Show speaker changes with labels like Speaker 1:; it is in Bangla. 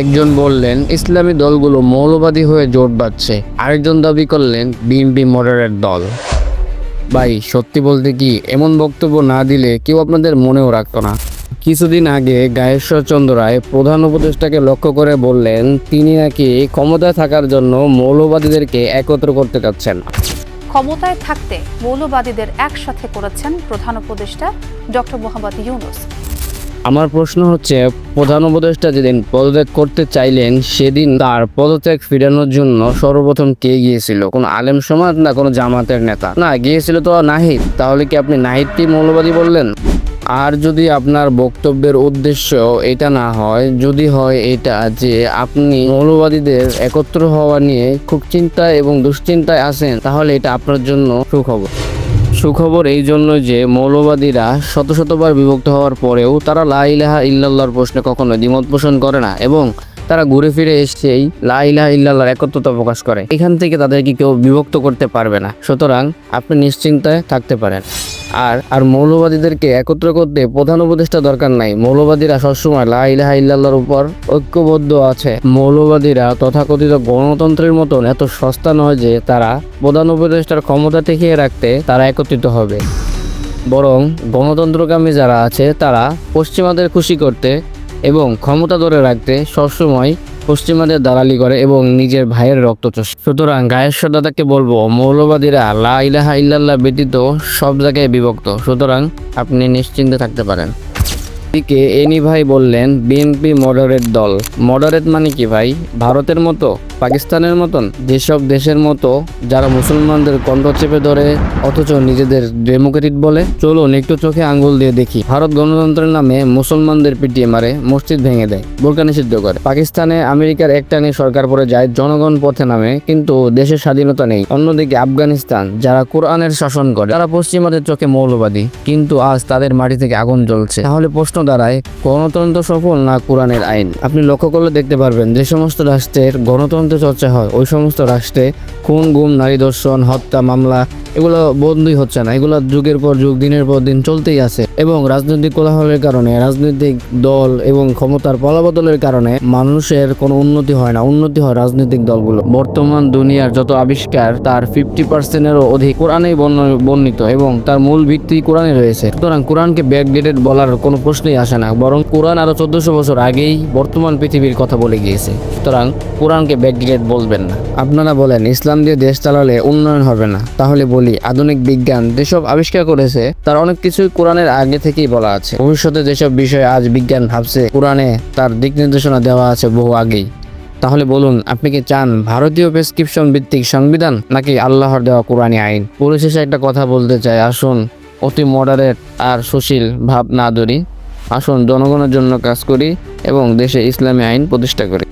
Speaker 1: একজন বললেন, ইসলামী দলগুলো মৌলবাদী হয়ে জোট বাঁধছে। আরেকজন দাবি করলেন, বিএনপি মডারেট দল। ভাই, সত্যি বলতে কি, এমন বক্তব্য না দিলে কেউ আপনাদের মনেও রাখতো না। কিছুদিন আগে গায়েশ্বর চন্দ্র রায় প্রধান উপদেষ্টাকে লক্ষ্য করে বললেন, তিনি নাকি ক্ষমতায় থাকার জন্য মৌলবাদীদেরকে একত্র করতে চাচ্ছেন।
Speaker 2: ক্ষমতায় থাকতে মৌলবাদীদের একসাথে করেছেন প্রধান উপদেষ্টা ডক্টর মোহাম্মদ ইউনুস।
Speaker 1: আমার প্রশ্ন হচ্ছে, প্রধান উপদেষ্টা যেদিন পদত্যাগ করতে চাইলেন, সেদিন তার পদত্যাগ ফিরানোর জন্য সর্বপ্রথম কে গিয়েছিল? কোনো আলেম সমাজ না কোনো জামাতের নেতা? না, গিয়েছিল তো নাহিদ। তাহলে কি আপনি নাহিদকে মৌলবাদী বললেন? আর যদি আপনার বক্তব্যের উদ্দেশ্য এটা না হয়, যদি হয় এটা যে আপনি মৌলবাদীদের একত্র হওয়া নিয়ে খুব চিন্তায় এবং দুশ্চিন্তায় আছেন, তাহলে এটা আপনার জন্য সুখবর। সুখবর এই জন্য যে মৌলবাদীরা শত শতবার বিভক্ত হওয়ার পরেও তারা লা ইলাহা ইল্লাল্লাহর প্রশ্নে কখনো দ্বিমত পোষণ করে না এবং তারা ঘুরে ফিরে এসেই লা ইলাহা ইল্লাল্লাহর একত্রতা প্রকাশ করে। এখান থেকে তাদেরকে কেউ বিভক্ত করতে পারবে না। সুতরাং আপনি নিশ্চিন্তায় থাকতে পারেন। আর আর মৌলবাদীদেরকে একত্র করতে প্রধান উপদেষ্টা দরকার নাই। মৌলবাদীরা সবসময় লা ইলাহা ইল্লাল্লাহর উপর ঐক্যবদ্ধ আছে। মৌলবাদীরা তথাকথিত গণতন্ত্রের মতন এত সস্তা নয় যে তারা প্রধান উপদেষ্টার ক্ষমতা টিকিয়ে রাখতে তারা একত্রিত হবে। বরং গণতন্ত্রকামী যারা আছে তারা পশ্চিমাদের খুশি করতে এবং ক্ষমতা ধরে রাখতে সবসময় পশ্চিমাদের দালালি করে এবং নিজের ভাইয়ের রক্ত চষে সুতরাং গায়েশ্বর দাদাকে বলব, মৌলবাদীরা লা ইলাহা ইল্লাল্লাহ ব্যতীত সব জায়গায় বিভক্ত। সুতরাং আপনি নিশ্চিন্তে থাকতে পারেন। এদিকে এনি ভাই বললেন, বিএনপি মডারেট দল। মডারেট মানে কি ভাই? ভারতের মতো? পাকিস্তানের মতন যেসব দেশের মতো যারা মুসলমানদের কণ্ঠ চেপে ধরে, অথচ নিজেদের ডেমোক্রেটিক বলে, চলুন একটু চোখে আঙ্গুল দিয়ে দেখি। ভারত গণতন্ত্রের নামে মুসলমানদের পিটিয়ে মারে, মসজিদ ভেঙে দেয় বোরকা নিষিদ্ধ করে। পাকিস্তানে আমেরিকার একটানি সরকার পরে যায় জনগণ পথে নামে, কিন্তু দেশের স্বাধীনতা নেই। অন্যদিকে আফগানিস্তান, যারা কোরআনের শাসন করে, তারা পশ্চিমাদের চোখে মৌলবাদী, কিন্তু আজ তাদের মাটি থেকে আগুন জ্বলছে। তাহলে প্রশ্ন দাঁড়ায়, গণতন্ত্র সফল না কোরআনের আইন? আপনি লক্ষ্য করলে দেখতে পারবেন, যে সমস্ত রাষ্ট্রের গণতন্ত্র চর্চা হয়। ওই সমস্ত রাষ্ট্রে খুন গুম নারী দর্শন হত্যা মামলা এগুলো বন্ধই হচ্ছে না। এগুলো যুগের পর যুগ, দিনের পর দিন চলতেই আছে। এবং রাজনৈতিক কোলাহলের কারণে, রাজনৈতিক দল এবং ক্ষমতার পলাবদলের কারণে মানুষের কোনো উন্নতি হয় না। উন্নতি হয় রাজনৈতিক দলগুলো। বর্তমান দুনিয়ার যত আবিষ্কার, তার ফিফটি পার্সেন্টেরও অধিক কোরআনেই বর্ণ- বর্ণিত এবং তার মূল ভিত্তি কোরআনে রয়েছে। সুতরাং কোরআনকে ব্যাকডেটেড বলার কোনো প্রশ্নই আসে না। বরং কোরআন আরও চোদ্দশো বছর আগেই বর্তমান পৃথিবীর কথা বলে গিয়েছে। সুতরাং কোরআনকে ব্যাকডেটেড বলবেন না। আপনারা বলেন, ইসলাম দিয়ে দেশ চালালে উন্নয়ন হবে না। তাহলে বলি, আধুনিক বিজ্ঞান যেসব আবিষ্কার করেছে, তার অনেক কিছুই কোরআনের আগে থেকেই বলা আছে। ভবিষ্যতে যেসব বিষয়ে আজ বিজ্ঞান ভাবছে, কোরআনে তার দিক নির্দেশনা দেওয়া আছে বহু আগেই। তাহলে বলুন, আপনি কি চান ভারতীয় প্রেসক্রিপশন ভিত্তিক সংবিধান, নাকি আল্লাহর দেওয়া কোরআনী আইন? পরিশেষে একটা কথা বলতে চাই, আসুন, অতি মডারেট আর সুশীল ভাব না ধরি আসুন, জনগণের জন্য কাজ করি এবং দেশে ইসলামী আইন প্রতিষ্ঠা করি।